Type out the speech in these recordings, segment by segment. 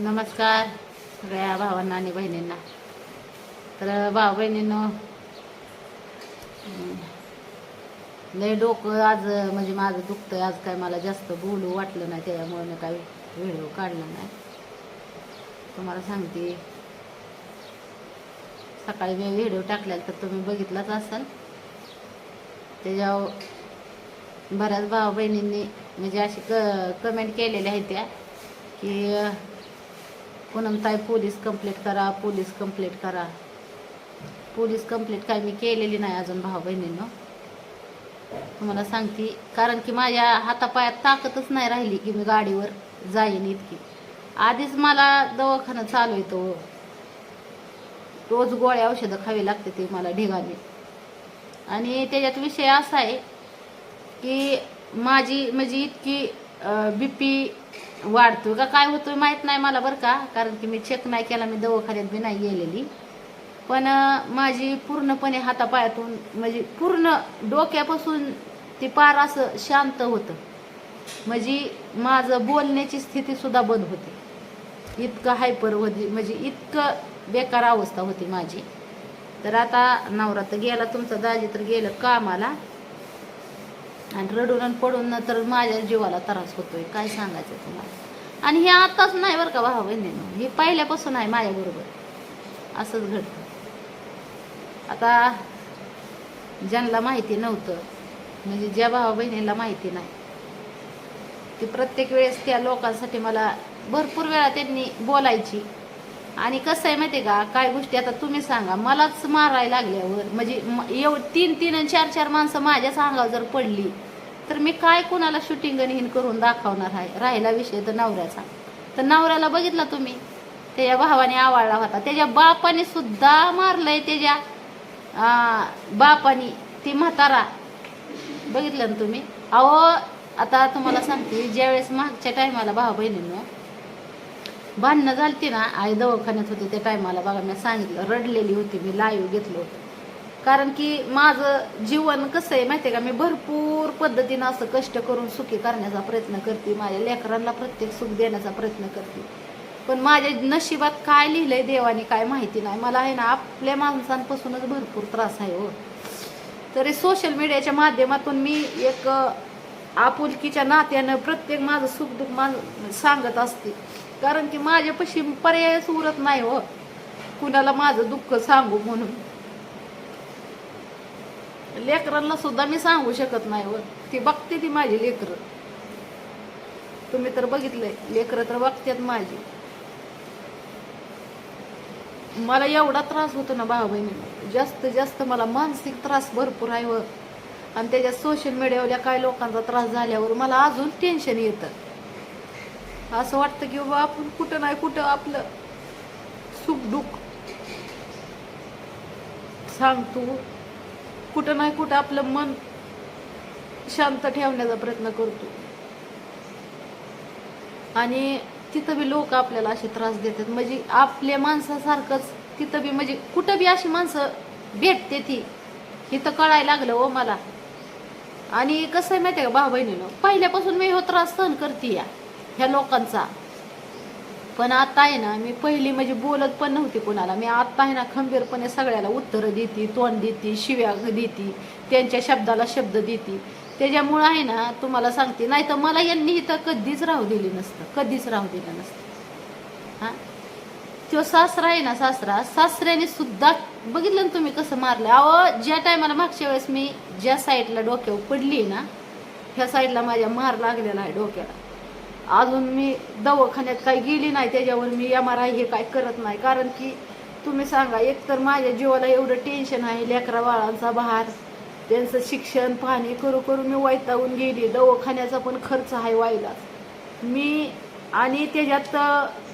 नमस्कार सगळ्या भावांना आणि बहिणींना. तर भाऊ बहिणींनो लय डोकं आज म्हणजे माझं दुखतं आज काय मला जास्त बोलू वाटलं नाही त्याच्यामुळे मी काही व्हिडिओ काढला नाही. तुम्हाला सांगते सकाळी मी व्हिडिओ टाकला तर तुम्ही बघितलाच असाल. त्याच्यावर बऱ्याच भाऊ बहिणींनी म्हणजे अशी क कमेंट केलेल्या आहेत त्या की पूनमताई पोलीस कंप्लेंट करा पोलीस कंप्लेंट करा. पोलीस कंप्लेंट काय मी केलेली नाही अजून भाऊ बहिणींनो तुम्हाला सांगते कारण की माझ्या हातापायात ताकदच नाही राहिली की मी गाडीवर जाईन इतकी. आधीच मला दवाखाना चालू येतो रोज गोळ्या औषधं खावी लागते ते मला ढिगाने आणि त्याच्यात विषय असा आहे की माझी म्हणजे इतकी बी पी वाढतो का काय होतोय माहीत नाही मला बरं का कारण की मी चेक नाही केला मी दवाखान्यात बी नाही गेलेली. पण माझी पूर्णपणे हातापायातून म्हणजे पूर्ण डोक्यापासून ते पार असं शांत होतं. म्हणजे माझं बोलण्याची स्थिती सुद्धा बंद होती. इतकं हायपर होती म्हणजे इतकं बेकार अवस्था होती माझी. तर आता नवरा तर गेला तुमचा दाजी तर गेलं कामाला. आणि रडून आणि पडून तर माझ्या जीवाला त्रास होतोय. काय सांगायचं तुम्हाला? आणि हे आताच नाही बरं का भाऊ बहिणीनं. हे पहिल्यापासून आहे माझ्याबरोबर असंच घडतं. आता ज्यांना माहिती नव्हतं म्हणजे ज्या भावा बहिणीला माहिती नाही ती प्रत्येक वेळेस त्या लोकांसाठी मला भरपूर वेळा त्यांनी बोलायची. आणि कसं आहे माहिती का? काय गोष्टी आता तुम्ही सांगा. मलाच मारायला लागल्यावर म्हणजे म- एव तीन तीन आणि चार चार माणसं माझ्याच अंगावर जर पडली तर मी काय कोणाला शूटिंग आणि हिन करून दाखवणार आहे? राहिला विषय तर नवऱ्याचा. तर नवऱ्याला बघितला तुम्ही? त्याच्या भावाने आवडला होता. त्याच्या बापाने सुद्धा मारलंय त्याच्या बापाने बापानी. ती म्हातारा. बघितलं ना तुम्ही? अहो आता तुम्हाला सांगते ज्यावेळेस मागच्या टायमाला भाऊ बहिणींनो भांडणं झालती ना आई दवाखान्यात होती त्या टायमाला. बघा मी सांगितलं रडलेली होती मी लाईव्ह घेतलं होतं. कारण की माझं जीवन कसं आहे माहिती आहे का मी भरपूर पद्धतीनं असं कष्ट करून सुखी करण्याचा प्रयत्न करते. माझ्या लेकरांना प्रत्येक सुख देण्याचा प्रयत्न करते. पण माझ्या नशिबात काय लिहिलंय देवाने काय माहिती नाही. मला आहे ना आपल्या माणसांपासूनच भरपूर त्रास आहे हो. तरी सोशल मीडियाच्या माध्यमातून मी एक आपुलकीच्या नात्यानं प्रत्येक माझं सुख दुःख माझं सांगत असते. कारण की माझ्यापाशी पर्यायच उरत नाही हो. कुणाला माझं दुःख सांगू म्हणून. लेकरांना सुद्धा मी सांगू शकत नाही हो. ती बघते ती माझी लेकरं. तुम्ही तर बघितलंय लेकरं तर बघतात माझी. मला एवढा त्रास होतो ना भाऊ बहिणी जास्त जास्त मला मानसिक त्रास भरपूर आहे व आणि त्याच्यात सोशल मीडियावरल्या काय लोकांचा त्रास झाल्यावर मला अजून टेन्शन येतं. असं वाटतं की बाबा आपण कुठं नाही कुठं आपलं सुख दुःख सांगतो. कुठं नाही कुठं आपलं मन शांत ठेवण्याचा प्रयत्न करतो. आणि तिथं बी लोक आपल्याला असे त्रास देतात. म्हणजे आपल्या माणसासारखंच तिथं बी म्हणजे कुठं बी अशी माणसं भेटते ती इथं कळायला लागलं हो मला. आणि कसं आहे माहिती आहे का भाऊ बहिणीनं पहिल्यापासून मी हो त्रास सहन करते या ह्या लोकांचा. पण आता आहे ना मी पहिली म्हणजे बोलत पण नव्हती कोणाला. मी आता आहे ना खंबीरपणे सगळ्याला उत्तरं देते तोंड देते शिव्या देते त्यांच्या शब्दाला शब्द देते. त्याच्यामुळं आहे ना तुम्हाला सांगते नाही तर मला यांनी इथं कधीच राहू दिली नसतं कधीच राहू दिलं नसतं. हा? तो सासरा आहे ना सासरा सासऱ्याने सुद्धा बघितलं ना तुम्ही कसं मारलं अहो ज्या टायमाला मागच्या वेळेस मी ज्या साईडला डोक्यावर पडली ना ह्या साईडला माझ्या मार लागलेला आहे डोक्याला. अजून मी दवाखान्यात काही गेली नाही त्याच्यावर मी एम आर आय हे काय करत नाही. कारण की तुम्ही सांगा एक तर माझ्या जीवाला एवढं टेन्शन आहे लेकरा बाळांचा भार त्यांचं शिक्षण पाणी करू करू मी वैतावून गेली. दवाखान्याचा पण खर्च आहे व्हायला. मी आणि त्याच्यात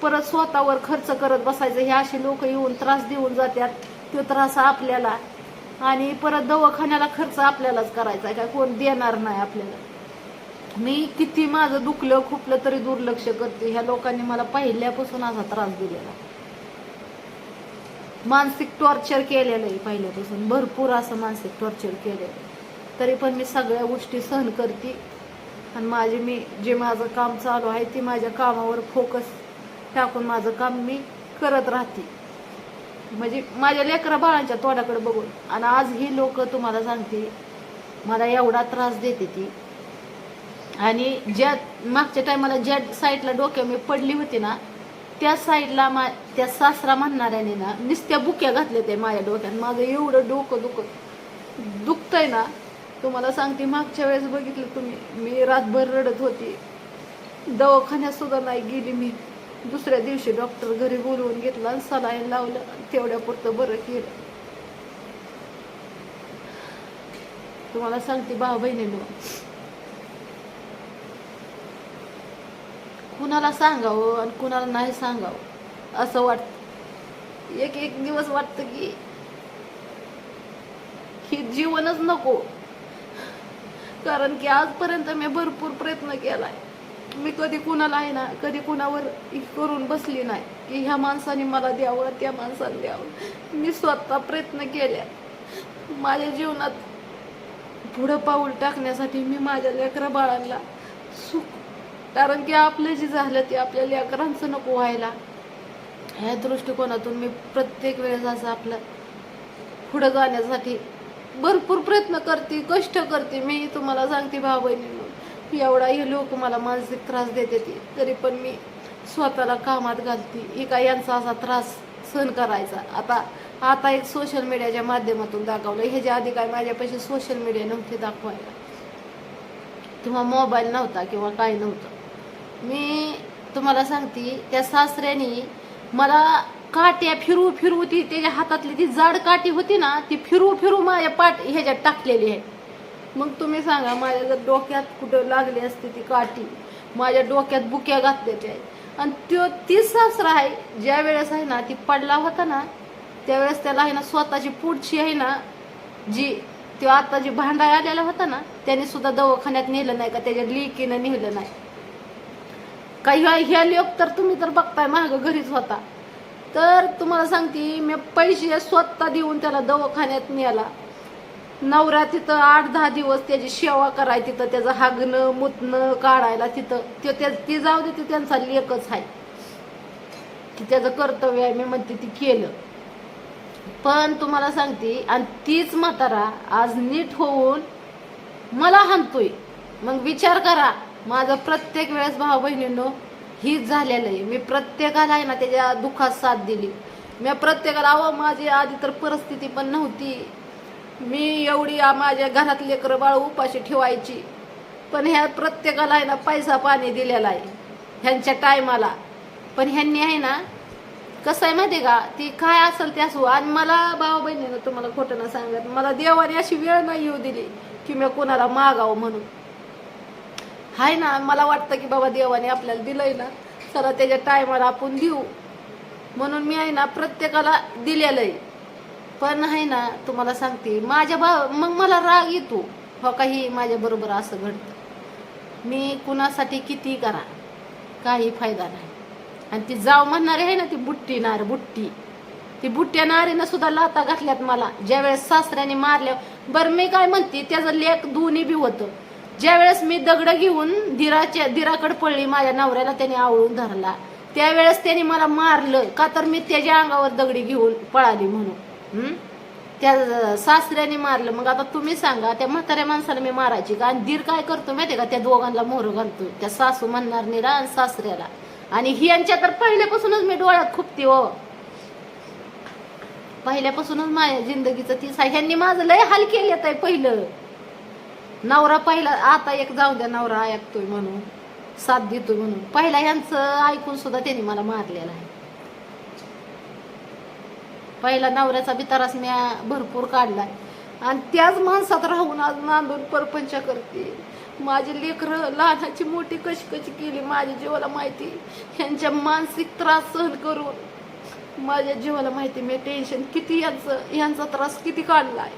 परत स्वतःवर खर्च करत बसायचं हे असे लोक येऊन त्रास देऊन जातात तो त्रास आपल्याला आणि परत दवाखान्याला खर्च आपल्यालाच करायचा आहे का? कोण देणार नाही आपल्याला. मी किती माझं दुखलं खुपलं तरी दुर्लक्ष करते. ह्या लोकांनी मला पहिल्यापासून असा त्रास दिलेला. मानसिक टॉर्चर केलेलं आहे पहिल्यापासून. भरपूर असं मानसिक टॉर्चर केलेलं आहे. तरी पण मी सगळ्या गोष्टी सहन करते. आणि माझे मी जे माझं काम चालू आहे ते माझ्या कामावर फोकस टाकून माझं काम मी करत राहते. म्हणजे माझ्या लेकरा बाळांच्या तोंडाकडे बघून. आणि आज ही लोक तुम्हाला सांगते मला एवढा त्रास देते ती. आणि ज्या मागच्या टायमाला ज्या साईडला डोक्या मी पडली होती ना त्या साईडला मा त्या सासरा म्हणणाऱ्याने ना नुसत्या बुक्या घातल्या त्या माझ्या डोक्यात माझं एवढं डोकं दुख दुखतंय ना. तुम्हाला सांगते मागच्या वेळेस बघितलं तुम्ही मी रातभर रडत होती. दवाखान्यात सुद्धा नाही गेली मी. दुसऱ्या दिवशी डॉक्टर घरी बोलवून घेतला आणि सलाईन लावलं तेवढ्या पुरतं बरं केलं. तुम्हाला सांगते भाऊ बहिणीनं कुणाला सांगावं आणि कुणाला नाही सांगावं? असं वाटतं. एक एक दिवस वाटतं की हे जीवनच नको. कारण की आजपर्यंत मी भरपूर प्रयत्न केलाय. मी कधी कुणाला आहे ना कधी कुणावर करून बसली नाही की ह्या माणसाने मला द्यावं त्या माणसाने द्यावं. मी स्वतः प्रयत्न केल्या. माझ्या जीवनात पुढं पाऊल टाकण्यासाठी मी माझ्या लेकरा बाळांना सुख कारण की आपलं जे झालं ते आपल्या लेकरांचं नको व्हायला. ह्या दृष्टिकोनातून मी प्रत्येक वेळेस असं आपलं पुढं जाण्यासाठी भरपूर प्रयत्न करते कष्ट करते. मी तुम्हाला सांगते भाऊ बहिणींनो एवढा हे लोक मला मानसिक त्रास देते ते. तरी पण मी स्वतःला कामात घालते. ही काय यांचा असा त्रास सहन करायचा. आता आता एक सोशल मीडियाच्या माध्यमातून दाखवलं ह्याच्या आधी काय माझ्यापाशी सोशल मीडिया नव्हते दाखवायला. किंवा मोबाईल नव्हता किंवा काय नव्हतं. मी तुम्हाला सांगते त्या सासऱ्याने मला काट्या फिरू फिरू ती त्याच्या हातातली ती जाड काठी होती ना ती फिरू फिरू माझ्या पाठ ह्याच्यात टाकलेली आहे. मग तुम्ही सांगा माझ्या जर डोक्यात कुठं लागली असती ती काठी माझ्या डोक्यात बुक्या घातल्याच्या आहेत. आणि त्यो तीच सासरा आहे ज्या वेळेस आहे ना ती पडला होता ना त्यावेळेस त्याला आहे ना स्वतःची पुढची आहे ना जी तो आता जी भांडा आलेला होता ना त्याने सुद्धा दवाखान्यात नेलं नाही का त्याच्या लिकीनं नेलं नाही. काही ह्या- ह्या लोक तर तुम्ही तर बघताय माग घरीच होता. तर तुम्हाला सांगते मी पैसे स्वतः देऊन त्याला दवाखान्यात नेला. नवरा तिथं आठ दहा दिवस त्याची सेवा कराय तिथं त्याचं हागणं मुतणं काढायला तिथं. ते त्या- ती जाऊ दे ते त्यांचा लेखच आहे. की त्याचं कर्तव्य आहे मी म्हणते ती केलं. पण तुम्हाला सांगते आणि तीच म्हातारा आज नीट होऊन मला हाणतोय. मग विचार करा माझं प्रत्येक वेळेस भाऊ बहिणींनो हीच झालेलं आहे. मी प्रत्येकाला आहे ना त्याच्या दुःखात साथ दिली. मी प्रत्येकाला अहो माझी आधी तर परिस्थिती पण नव्हती. मी एवढी माझ्या घरात लेकरं बाळ उपाशी ठेवायची. पण ह्या प्रत्येकाला आहे ना पैसा पाणी दिलेला आहे. ह्यांच्या टायमाला. पण ह्यांनी आहे ना कसं आहे माहिती आहे का? ती काय असेल ते असू. आणि मला भाऊ बहिणीनं तुम्हाला खोटं ना सांगत मला देवाने अशी वेळ नाही येऊ दिली की मी कोणाला मागावं म्हणून. हाय ना मला वाटतं की बाबा देवाने आपल्याला दिलंय ना चला त्याच्या टायमाला आपण देऊ. म्हणून मी आहे ना प्रत्येकाला दिलेलं आहे. पण आहे ना तुम्हाला सांगते माझ्या बा मग मला राग येतो. हो काही माझ्या बरोबर असं घडतं. मी कुणासाठी किती करा काही फायदा नाही. आणि ती जाव म्हणणारी आहे ना ती बुट्टी नार बुट्टी. ती बुट्ट्या नारीनं सुद्धा लाता घातल्यात मला. ज्यावेळेस सासऱ्याने मारल्या बरं मी काय म्हणते त्याचं लेख दोन्ही बी होतं. ज्यावेळेस मी दगड घेऊन धीराच्या दिराकडे पडली माझ्या नवऱ्याला त्याने आवळून धरला. त्यावेळेस त्याने मला मारलं. का तर मी त्याच्या अंगावर दगडी घेऊन पळाली म्हणून. त्या सासऱ्याने मारलं. मग आता तुम्ही सांगा त्या म्हाताऱ्या माणसाला मी मारायची का? आणि धीर काय करतो माहिती का? त्या दोघांना मोहर घालतो त्या सासू म्हणणार निरा आणि सासऱ्याला. आणि ही यांच्या तर पहिल्यापासूनच मी डोळ्यात खुपते हो. पहिल्यापासूनच माझ्या जिंदगीचं तीच आहे. ह्यांनी माझं लय हाल केलेत आहे पहिलं. नवरा पहिला आता एक जाऊ द्या नवरा ऐकतोय म्हणून साथ देतोय म्हणून. पहिला यांचं ऐकून सुद्धा त्यांनी मला मारलेलं आहे. पहिला नवऱ्याचा बितारास मी भरपूर काढलाय. आणि त्याच माणसात राहून आज नांदून परपंच करते. माझी लेकरं लहानाची मोठी कशी कशी केली माझ्या जीवाला माहिती? ह्यांच्या मानसिक त्रास सहन करून. माझ्या जीवाला माहिती मी टेन्शन किती यांचं यांचा त्रास किती काढलाय?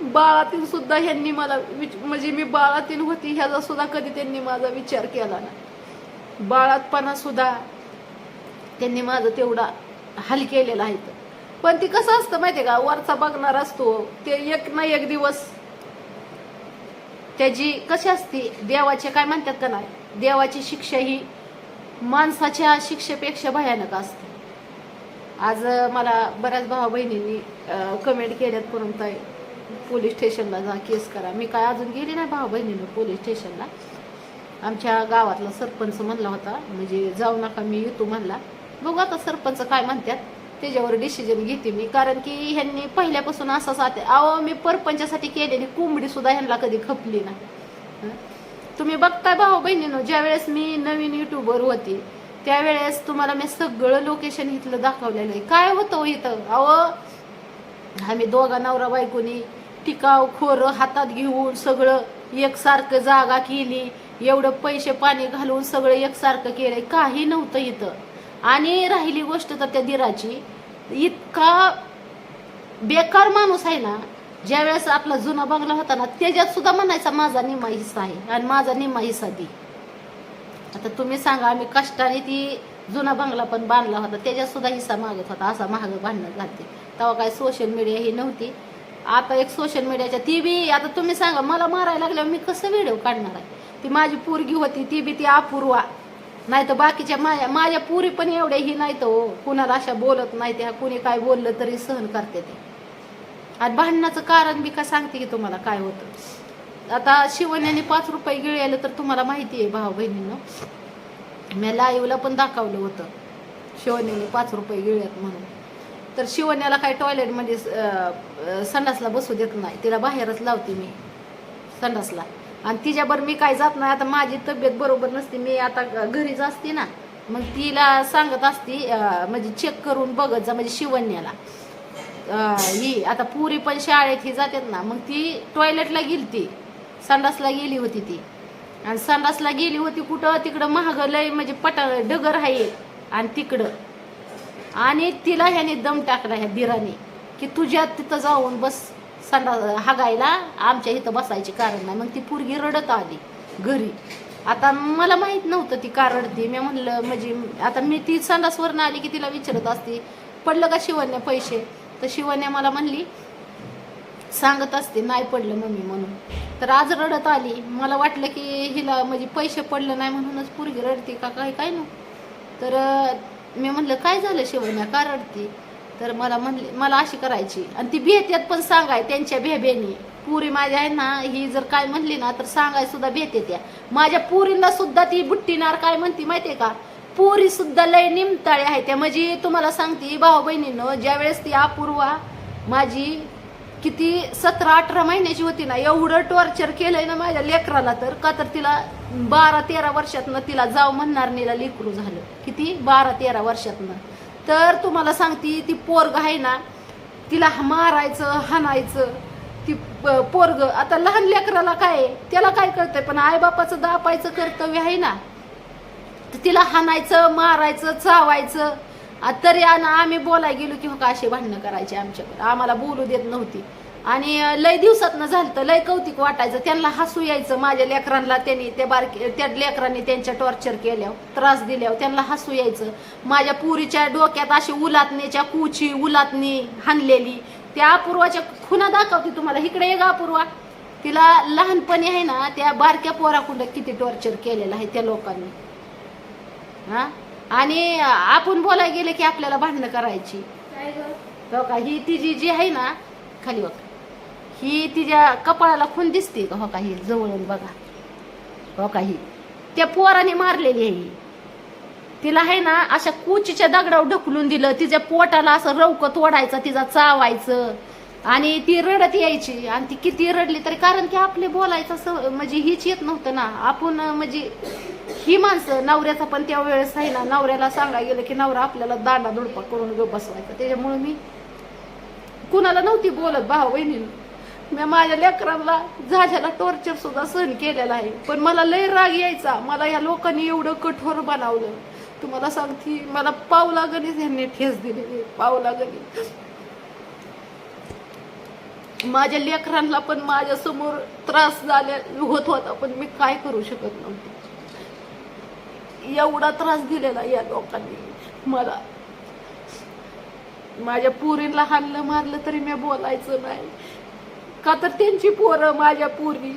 बाळातीन सुद्धा ह्यांनी मला विच- म्हणजे मी बाळातीन होती ह्याचा सुद्धा कधी त्यांनी माझा विचार केला ना बाळातपणा सुद्धा त्यांनी माझं तेवढा हल केलेला आहे. पण ती कसं असतं माहितीये का? वरचा बघणार असतो ते एक ना एक दिवस त्याची कशी असती? देवाचे काय म्हणतात का नाही? देवाची शिक्षा ही माणसाच्या शिक्षेपेक्षा भयानक असते. आज मला बऱ्याच भावा बहिणींनी कमेंट केल्यात परंतु ताई, पोलीस स्टेशनला जा केस करा. मी काय अजून गेली नाही भाऊ बहिणीनं पोलीस स्टेशनला. आमच्या गावातला सरपंच म्हणला होता म्हणजे जाऊ नका मी येतो म्हणला. बघू आता सरपंच काय म्हणतात त्याच्यावर डिसिजन घेते मी. कारण की ह्यांनी पहिल्यापासून असं साते अहो मी परपंचासाठी केलेली कोंबडी सुद्धा ह्यांना कधी खपली नाही. तुम्ही बघताय भाऊ बहिणीनो ज्या वेळेस मी नवीन युट्यूबर होती त्यावेळेस तुम्हाला मी सगळं लोकेशन इथलं दाखवलेलं आहे. काय होतं हो इथं? अहो आम्ही दोघा नवरा बायकोनी टिकाव खोरं हातात घेऊन सगळं एकसारखं जागा केली. एवढं पैसे पाणी घालून सगळं एकसारखं केलंय. काही नव्हतं इथं. आणि राहिली गोष्ट तर त्या दिराची. इतका बेकार माणूस आहे ना ज्यावेळेस आपला जुना बंगला होता ना त्याच्यात सुद्धा म्हणायचा माझा निम्मा हिस्सा आहे आणि माझा निम्मा हिस्सा दे. आता तुम्ही सांगा आम्ही कष्टाने ती जुना बंगला पण बांधला होता त्याच्यात सुद्धा हिस्सा मागत होता असा महाग बांधण्यात घालते तेव्हा काय सोशल मीडिया ही नव्हती. आता एक सोशल मीडियाच्या ती बी आता तुम्ही सांगा मला मारायला लागल्यावर मी कसं व्हिडिओ काढणार आहे? ती माझी पोरगी होती ती बी ती अपूर्वा. नाही तर बाकीच्या माझ्या माझ्या पुरी पण एवढ्या ही नाही तर हो. कुणाला अशा बोलत नाही त्या कुणी काय बोललं तरी सहन करते ते. आणि भांडणाचं कारण बी का सांगते की तुम्हाला काय होतं? आता शिवण्याने पाच रुपये गिळालं तर तुम्हाला माहिती आहे भाऊ बहिणीनं. मी लाईव्हला पण दाखवलं होतं. शिवण्याने पाच रुपये गिळ्यात म्हणून. तर शिवण्याला काय टॉयलेटमध्ये म्हणजे, संडासला बसू देत नाही. तिला बाहेरच लावते मी संडासला. आणि तिच्याबरोबर मी काय जात नाही. आता माझी तब्येत बरोबर नसते. मी आता घरीच असते ना. मग तिला सांगत असती म्हणजे चेक करून बघत जा म्हणजे शिवण्याला. ही आता पुरी पण शाळेत ही जातात ना. मग ती टॉयलेटला गेली ती संडासला गेली होती ती. आणि संडासला गेली होती कुठं? तिकडं महाग लय म्हणजे पटा डगर आहे. आणि तिकडं. आणि तिला ह्याने दम टाकला ह्या दिराने की तुझ्या तिथं जाऊन बस संडा हागायला आमच्या इथं बसायचे कारण नाही. मग ती पोरगी रडत आली घरी. आता मला माहीत नव्हतं ती का रडते. मी म्हणलं म्हणजे आता मी ती संडासवरनं आली की तिला विचारत असते पडलं का शिवण्या पैसे? तर शिवण्या मला म्हणली सांगत असते नाही पडलं मम्मी म्हणून. तर आज रडत आली. मला वाटलं की हिला म्हणजे पैसे पडलं नाही म्हणूनच पोरगी रडते का काय काय ना. तर मी म्हणलं काय झालं शिवण्या का रडती? तर मला म्हणले मला अशी करायची. आणि ती भेत्यात पण सांगाय त्यांच्या भेबेनी पुरी माझ्या आहे ना ही जर काय म्हणली ना तर सांगाय सुद्धा भेटे त्या माझ्या पुरीला सुद्धा ती बुट्टीनार काय म्हणती माहितीये का? पुरी सुद्धा लय निमताळे आहे. त्या म्हणजे तुम्हाला सांगते भाऊ बहिणीनं ज्यावेळेस ती अपूर्वा माझी किती सतरा अठरा महिन्याची होती ना एवढं टॉर्चर केलंय ना माझ्या लेकराला तर का तर तिला बारा तेरा वर्षातनं तिला जाव म्हणणार नीला लेकरू झालं. किती? बारा तेरा वर्षातनं. तर तुम्हाला सांगती ती पोरग आहे ना तिला मारायचं हाणायचं ती प- पोरग आता लहान लेकराला काय आहे? त्याला काय कळतंय? पण आईबापाचं दापायचं कर्तव्य आहे ना. तर तिला हाणायचं मारायचं चावायचं तरी आणि आम्ही बोलाय गेलो की हो का असे भांडणं करायचे आमच्याकडे. आम्हाला बोलू देत नव्हती. आणि लय दिवसातनं झालं तर लय कौतिक वाटायचं. त्यांना हसू यायचं. माझ्या लेकरांना त्यांनी त्या बारके त्या लेकरांनी त्यांच्या टॉर्चर केल्यावर त्रास दिल्यावर त्यांना हसू यायचं. माझ्या पुरीच्या डोक्यात अशी उलातणीच्या कुची उलातणी हाणलेली. त्या अपूर्वाच्या खुना दाखवते तुम्हाला. इकडे ये गा अपूर्वा. तिला लहानपणी आहे ना त्या बारक्या पोराकुंड किती टॉर्चर केलेलं आहे त्या लोकांनी. हा? आणि आपण बोलायला गेले की आपल्याला भांडणं करायची. हो का? ही तिची जी आहे ना खाली बघ. ही तिच्या कपाळाला खून दिसते का हो का? ही जवळून बघा. हो का ही? त्या पोराने मारलेली आहे. तिला आहे ना अशा कुचीच्या दगडावर ढकलून दिलं. तिच्या पोटाला असं रवकं तोडायचं तिचा चावायचं. आणि ती रडत यायची. आणि ती किती रडली तरी कारण की आपले बोलायचं सव- म्हणजे हीच येत नव्हतं ना. आपण म्हणजे ही माणसं नवऱ्याचा पण त्या वेळेस आहे ना नवऱ्याला सांगायला गेलं की नवरा आपल्याला दांडा दुडपा करून ग बसवायचा. त्याच्यामुळे मी कुणाला नव्हती बोलत भाऊ बहिणीनं मी माझ्या लेकरांना झाझ्याला टॉर्चर सुद्धा सहन केलेला आहे. पण मला लय राग यायचा. मला या लोकांनी एवढं कठोर बनवलं. तुम्हाला सांगते मला पावला गणित यांनी ठेस दिलेली पावला गणित माझ्या लेकरांना पण माझ्यासमोर त्रास झाले होत होता पण मी काय करू शकत नव्हते. एवढा त्रास दिलेला या लोकांनी. मला माझ्या पुरीला हाणलं मारलं तरी मी बोलायचं नाही. का तर त्यांची पोरं माझ्या पुरी.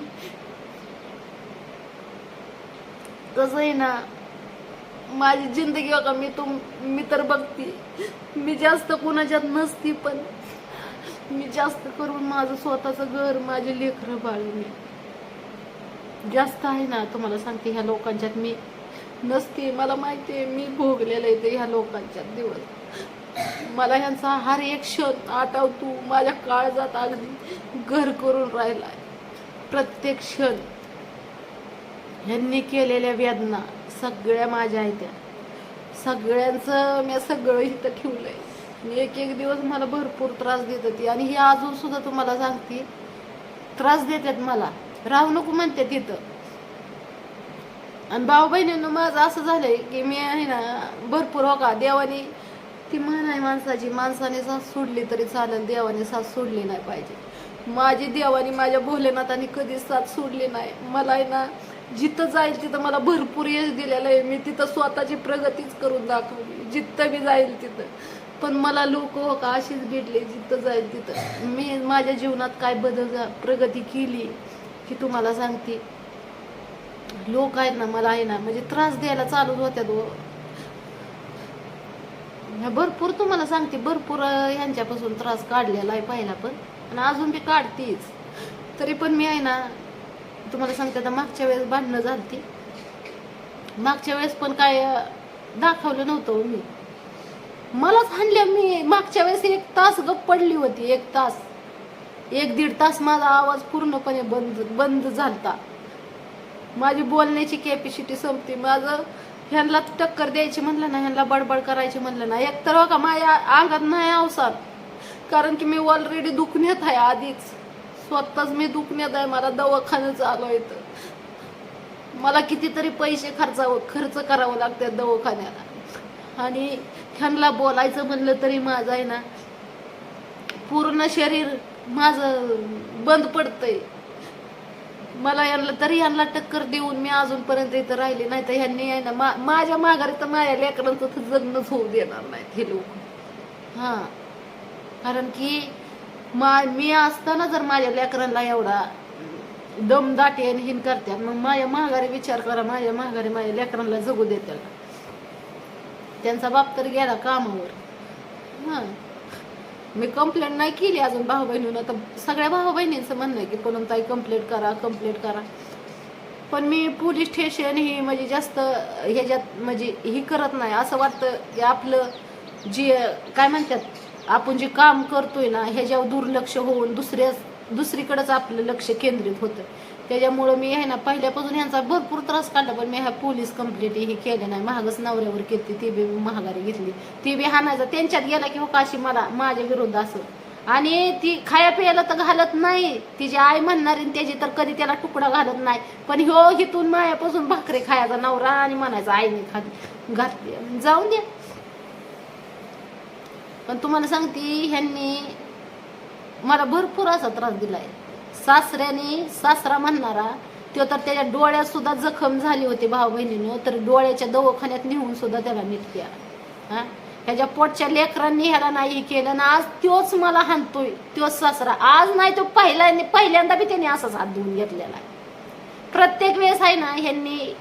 कसं आहे ना माझी जिंदगी बघा मी तुम मी तर बघते. मी जास्त कुणाच्यात नसती पण मी जास्त करून माझं स्वतःचं घर माझे लेकरं बाळ मी जास्त आहे ना तुम्हाला सांगते ह्या लोकांच्यात मी नसते. मला माहिती आहे मी भोगलेलं आहे ते ह्या लोकांच्या दिवस. मला ह्यांचा हर एक क्षण आठवतो. माझ्या काळजात अगदी घर करून राहिलाय. प्रत्येक क्षण ह्यांनी केलेल्या वेदना सगळ्या माझ्या आहेत त्या. सगळ्यांचं मी सगळं इथं ठेवलंय. मी एक एक दिवस मला भरपूर त्रास देत होती आणि ही अजून सुद्धा तुम्हाला सांगते त्रास देतात मला. राहू नको म्हणते तिथं. आणि भाऊ बहिणीनं माझं असं झालंय की मी आहे ना भरपूर हो का देवाने ती म्हण आहे माणसाची माणसाने साथ सोडली तरी चालेल देवाने साथ सोडली नाही पाहिजे. माझी देवाने माझ्या भोलेनाथाने कधीच साथ सोडली नाही. मला आहे ना जिथं जाईल तिथं मला भरपूर यश दिलेलं आहे. मी तिथं स्वतःची प्रगतीच करून दाखवली. जिथं मी जाईल तिथं. पण मला लोक हो का अशीच भेटले जिथं जाईल तिथं. मी माझ्या जीवनात काय बदल झा- प्रगती केली की तुम्हाला सांगते. लोक आहेत ना मला आहे ना म्हणजे त्रास द्यायला चालू होत्या दो भरपूर तुम्हाला सांगते भरपूर यांच्यापासून ह्यांच्यापासून त्रास काढलेला आहे पहिला पण. आणि अजून बी काढतीच. तरी पण मी आहे ना तुम्हाला सांगते आता मागच्या वेळेस भांडणं झालती. मागच्या वेळेस पण काय दाखवलं नव्हतं हो मी. मलाच हाणल्या मी. मागच्या वेळेस एक तास गप पडली होती एक तास. एक दीड तास माझा आवाज पूर्णपणे बंद बंद झालता. माझी बोलण्याची कॅपॅसिटी संपते. माझं ह्यांना टक्कर द्यायची म्हणलं ना ह्यांना बडबड करायची म्हणलं ना एक तर का माझ्या अंगात नाही अवसाद कारण की मी ऑलरेडी दुखण्यात आहे आधीच. स्वतःच मी दुखण्यात आहे. मला दवाखान्यात चालू आहे तर मला कितीतरी पैसे खर्चावं खर्च करावं लागतात दवाखान्याला. आणि ह्यांना बोलायचं म्हणलं तरी माझं आहे ना पूर्ण शरीर माझं बंद पडतंय. मला यांना तरी यांना टक्कर देऊन मी अजूनपर्यंत इथं राहिले नाही तर ह्यांनी आहे ना मा- माझ्या माघारी तर माझ्या लेकरांचं तर जगणंच होऊ देणार नाहीत हे लोक. हां. कारण की मा मी असताना जर माझ्या लेकरांना एवढा दमदाटी आणि हिन करतात मग माझ्या माघारी विचार करा माझ्या माघारी माझ्या लेकरांना जगू देतात त्यांचा बाप तर गेला कामावर. हां. मी कंप्लेंट नाही केली अजून भाऊ बहिणीनं तर सगळ्या भाऊ बहिणींचं म्हणणं आहे की पूनम ताई कंप्लेंट करा कंप्लेंट करा. पण मी पोलीस स्टेशन ही म्हणजे जास्त ह्याच्यात म्हणजे ही करत नाही. असं वाटतं की आपलं जे काय म्हणतात आपण जे काम करतोय ना ह्याच्यावर दुर्लक्ष होऊन दुसऱ्या दुसरीकडंच आपलं लक्ष केंद्रित होतं. त्याच्यामुळं मी आहे ना पहिल्यापासून ह्यांचा भरपूर त्रास काढला पण मी ह्या पोलीस कंप्लेंट हे केलं नाही. महागच नवऱ्यावर केली ती बी महागारी घेतली. ती बी हाणायचं त्यांच्यात गेला की हो काशी मला माझ्या विरुद्ध असं. आणि ती खाया प्यायला तर घालत नाही. तिची आई म्हणणारी आणि त्याची तर कधी त्याला तुकडा घालत नाही. पण ह्यो हिथून मायापासून भाकरी खायचा नवरा आणि म्हणायचा आईने खात घातली. जाऊन द्या पण तुम्हाला सांगते ह्यांनी मला भरपूर असा त्रास दिलाय. सासऱ्याने सासरा म्हणणारा तो तर त्याच्या डोळ्यात सुद्धा जखम झाली होती भाऊ बहिणीनं तर डोळ्याच्या दवाखान्यात नेऊन सुद्धा त्याला नीट केला. हा? ह्याच्या पोटच्या लेकरांनी ह्याला नाही केलं ना आज तोच मला हाणतोय तोच सासरा. आज नाही तो पहिला पहिल्यांदा बी त्याने असाच हात धुवून घेतलेला. प्रत्येक वेळेस आहे ना ह्यांनी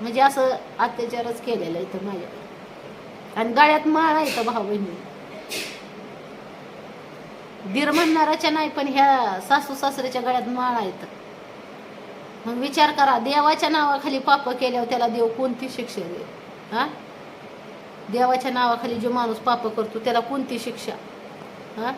म्हणजे असं अत्याचारच केलेला इथं माझ्या आणि गळ्यात माळ आहे इथं भाऊ बहिणी दीर म्हणणाराच्या नाही पण ह्या सासू सासऱ्याच्या गळ्यात माळा आहेत. मग विचार करा देवाच्या नावाखाली पाप केल्यावर त्याला देव कोणती शिक्षा देईल? हा? देवाच्या नावाखाली जो माणूस पाप करतो त्याला कोणती शिक्षा? हा?